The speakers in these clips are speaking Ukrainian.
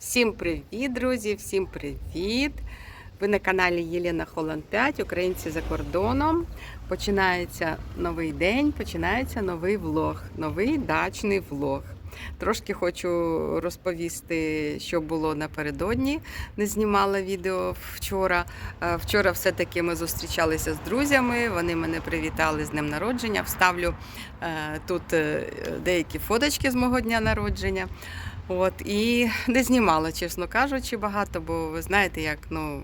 Всім привіт, друзі! Всім привіт! Ви на каналі Єлена Холланд 5, Українці за кордоном. Починається новий день, починається новий влог, новий дачний влог. Трошки хочу розповісти, що було напередодні. Не знімала відео вчора. Е, Вчора все-таки ми зустрічалися з друзями. Вони мене привітали з днем народження. Вставлю е, тут е, деякі фоточки з мого дня народження. От і не знімала, чесно кажучи, багато, бо ви знаєте, як ну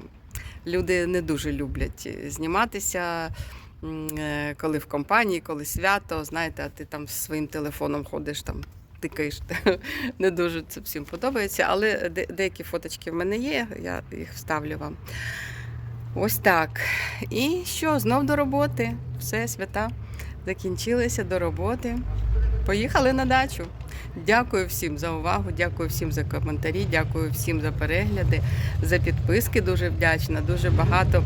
люди не дуже люблять зніматися. е, Коли в компанії, коли свято, знаєте, а ти там своїм телефоном ходиш там. Тикаєш, не дуже це всім подобається, але де- деякі фоточки в мене є, я їх вставлю вам. Ось так. І що, знов до роботи. Все, свята закінчилися до роботи. Поїхали на дачу. Дякую всім за увагу, дякую всім за коментарі, дякую всім за перегляди, за підписки. Дуже вдячна. Дуже багато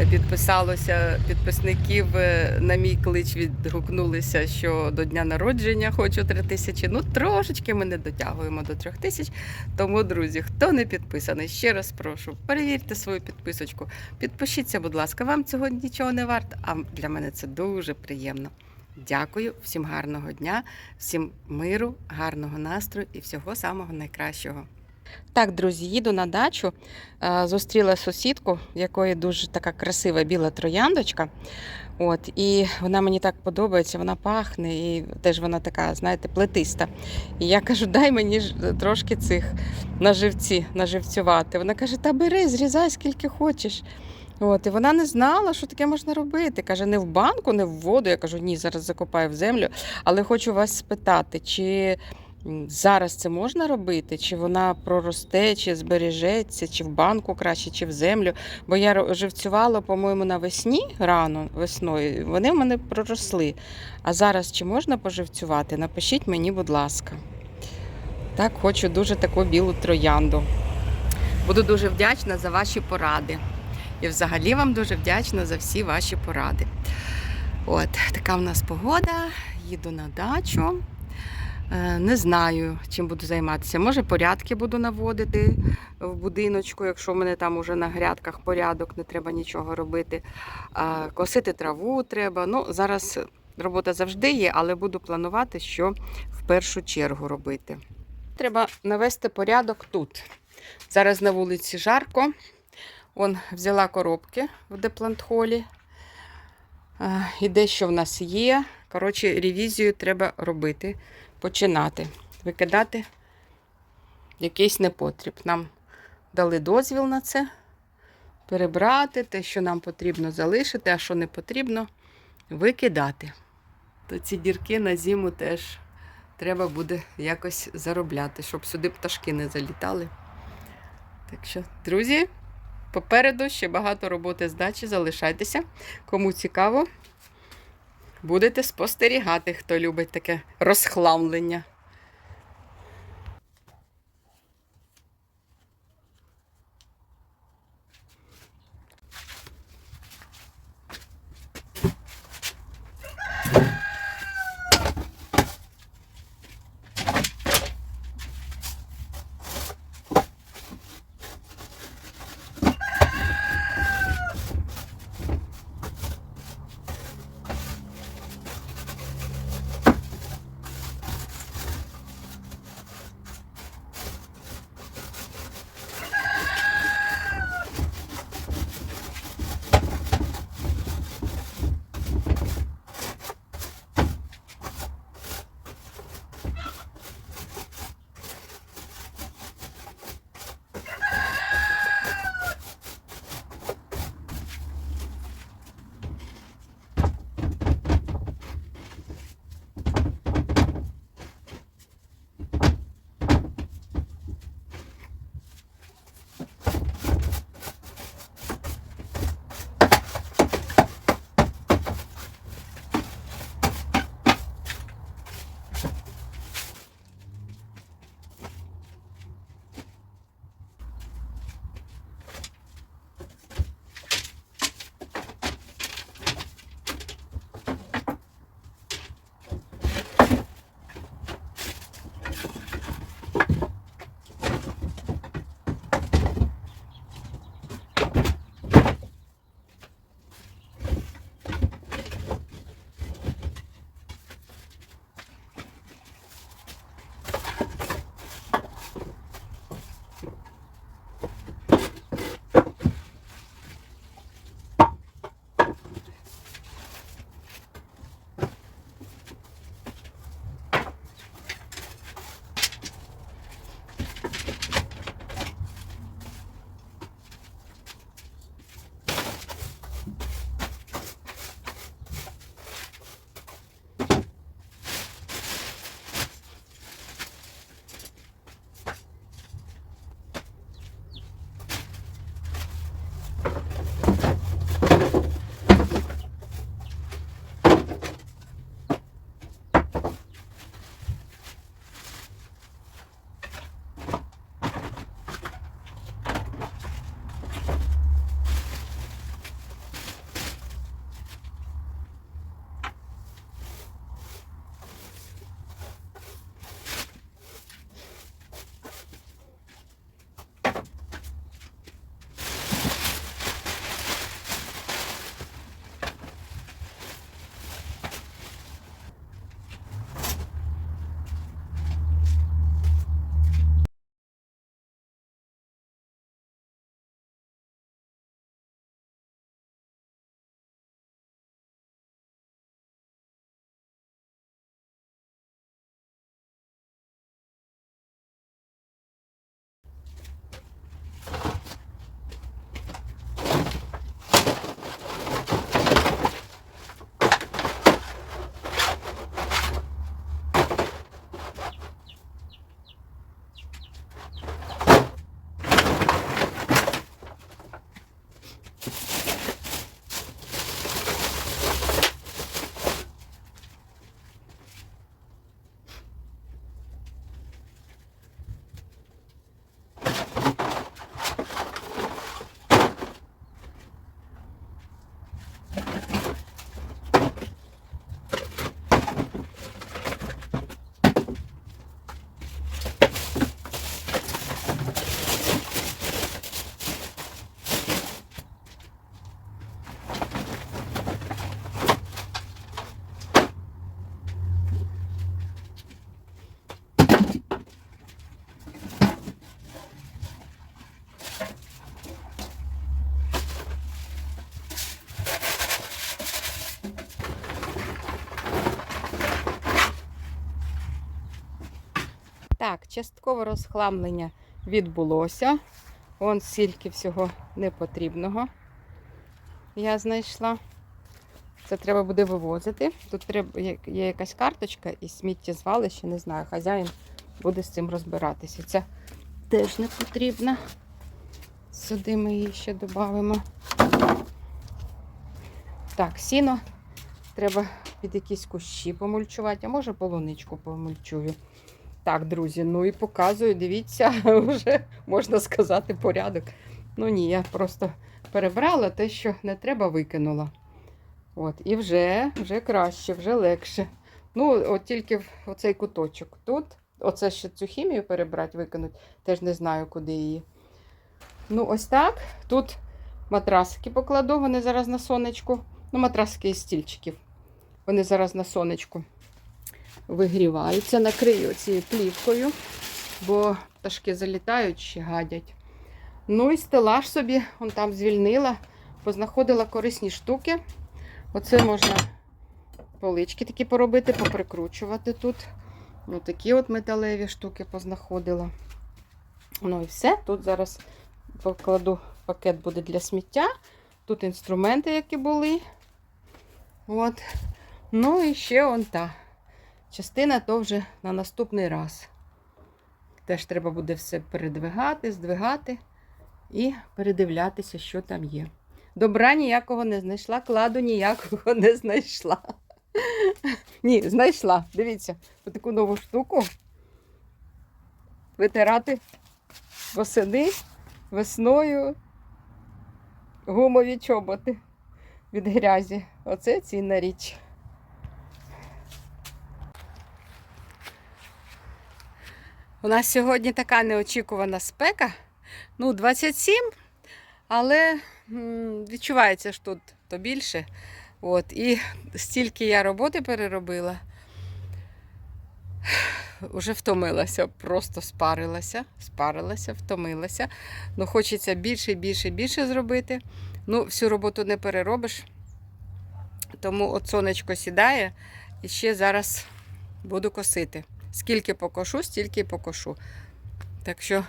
е, підписалося підписників е, на мій клич відгукнулися, що до дня народження хочу три тисячі. Ну трошечки ми не дотягуємо до трьох тисяч. Тому, друзі, хто не підписаний, ще раз прошу, перевірте свою підписочку. Підпишіться, будь ласка, вам цього нічого не варто, а для мене це дуже приємно. Дякую, всім гарного дня, всім миру, гарного настрою і всього самого найкращого. Так, друзі, їду на дачу. Е, Зустріла сусідку, якої дуже така красива біла трояндочка. От, і вона мені так подобається, вона пахне, і теж вона така, знаєте, плетиста. І я кажу, дай мені ж трошки цих наживці, наживцювати. Вона каже, та бери, зрізай скільки хочеш. От, і вона не знала, що таке можна робити. Каже, не в банку, не в воду. Я кажу, ні, зараз закопаю в землю. Але хочу вас спитати, чи зараз це можна робити, чи вона проросте, чи збережеться, чи в банку краще, чи в землю. Бо я живцювала, по-моєму, навесні рано весною. Вони в мене проросли. А зараз чи можна поживцювати? Напишіть мені, будь ласка. Так, хочу дуже таку білу троянду. Буду дуже вдячна за ваші поради. І взагалі вам дуже вдячна за всі ваші поради. От, така в нас погода. Їду на дачу. Е, Не знаю, чим буду займатися. Може, порядки буду наводити в будиночку, якщо в мене там уже на грядках порядок, не треба нічого робити. Косити траву треба. Ну, зараз робота завжди є, але буду планувати, що в першу чергу робити. Треба навести порядок тут. Зараз на вулиці жарко. Он взяла коробки в деплантхолі. Е, І дещо в нас є. Коротше, ревізію треба робити, починати. Викидати якийсь непотріб. Нам дали дозвіл на це. Перебрати те, що нам потрібно залишити, а що не потрібно, викидати. То ці дірки на зиму теж треба буде якось заробляти, щоб сюди пташки не залітали. Так що, друзі, Попереду ще багато роботи здачі. Залишайтеся. Кому цікаво, будете спостерігати, хто любить таке розхламлення. Часткове розхламлення відбулося. Вон стільки всього непотрібного я знайшла. Це треба буде вивозити. Тут треба, є якась карточка і сміттєзвалище, не знаю, хазяїн буде з цим розбиратися. Ця теж не потрібна. Сюди ми її ще додамо. Так, сіно треба під якісь кущі помульчувати, а може полуничку помульчую. Так, друзі, ну і показую, дивіться, вже можна сказати порядок. Ну ні, я просто перебрала те, що не треба, викинула. От, і вже, вже краще, вже легше. Ну, от тільки в оцей куточок тут. Оце ще цю хімію перебрати, викинуть, теж не знаю, куди її. Ну, ось так. Тут матрасики покладу, вони зараз на сонечку. Ну, матрасики із стільчиків. Вони зараз на сонечку вигріваються, накрию цією плівкою, бо пташки залітають ще гадять. Ну і стелаж собі, он там звільнила, познаходила корисні штуки. Оце можна полички такі поробити, поприкручувати тут. Ну, такі от металеві штуки познаходила. Ну і все. Тут зараз покладу пакет буде для сміття. Тут інструменти, які були. От. Ну і ще он та частина то вже на наступний раз. Теж треба буде все передвигати, здвигати і передивлятися, що там є. Добра ніякого не знайшла, кладу ніякого не знайшла. Ні, знайшла. Дивіться, таку нову штуку. Витирати восени весною гумові чоботи від грязі. Оце цінна річ. У нас сьогодні така неочікувана спека. Ну, 27, але відчувається що тут то більше. От, і стільки я роботи переробила. Уже втомилася, просто спарилася, спарилася, втомилася. Ну, хочеться більше, більше, більше зробити. Ну, всю роботу не переробиш. Тому от сонечко сідає і ще зараз буду косити. Скільки покошу, стільки покошу. Так що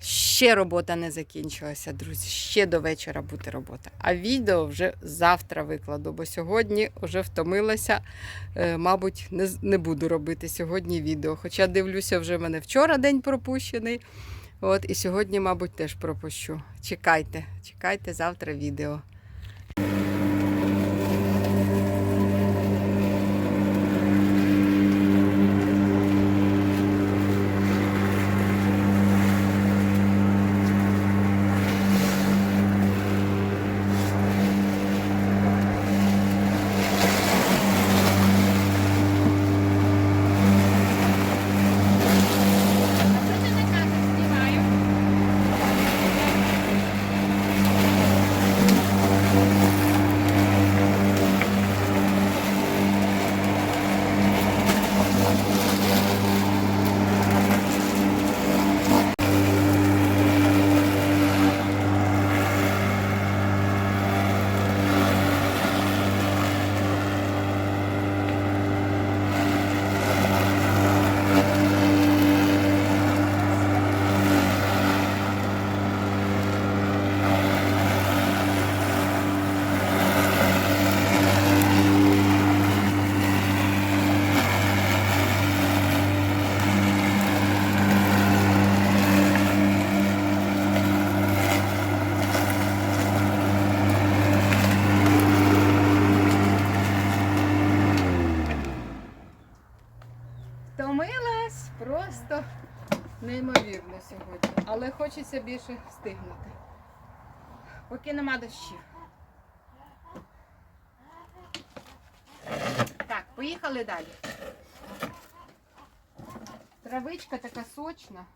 ще робота не закінчилася, друзі. Ще до вечора буде робота. А відео вже завтра викладу, бо сьогодні вже втомилася. Е, Мабуть, не, не буду робити сьогодні відео. Хоча дивлюся, вже в мене вчора день пропущений. От, і сьогодні, мабуть, теж пропущу. Чекайте, чекайте завтра відео. Втомилась просто неймовірно сьогодні. Але більше встигнути. Поки нема дощів. Так, поїхали далі. Травичка така сочна.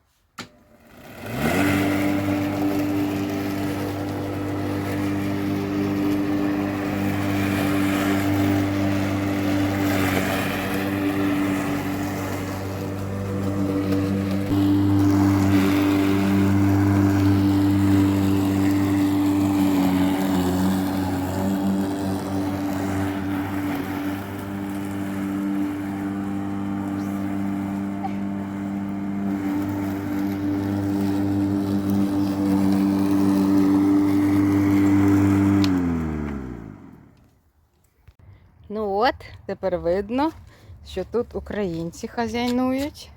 Тепер видно, що тут українці хазяйнують.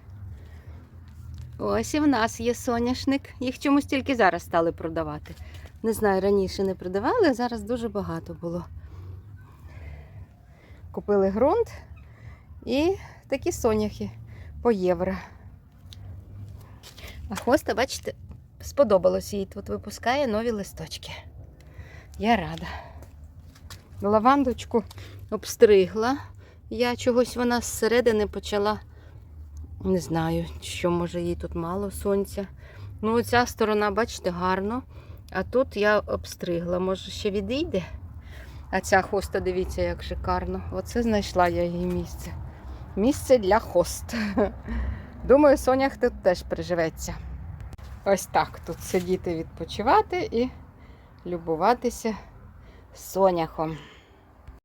Ось і в нас є соняшник. Їх чомусь тільки зараз стали продавати. Не знаю, раніше не продавали, а зараз дуже багато було. Купили ґрунт і такі соняхи по євро. А хвоста, бачите, сподобалось їй. Тут випускає нові листочки. Я рада. Лавандочку обстригла. Я чогось вона зсередини почала. Не знаю, що може їй тут мало сонця. Ну, оця сторона, бачите, гарно. А тут я обстригла. Може, ще відійде. А ця хоста, дивіться, як шикарно. Оце знайшла я її місце. Місце для хост. Думаю, сонях тут теж приживеться. Ось так тут сидіти, відпочивати і любуватися соняхом.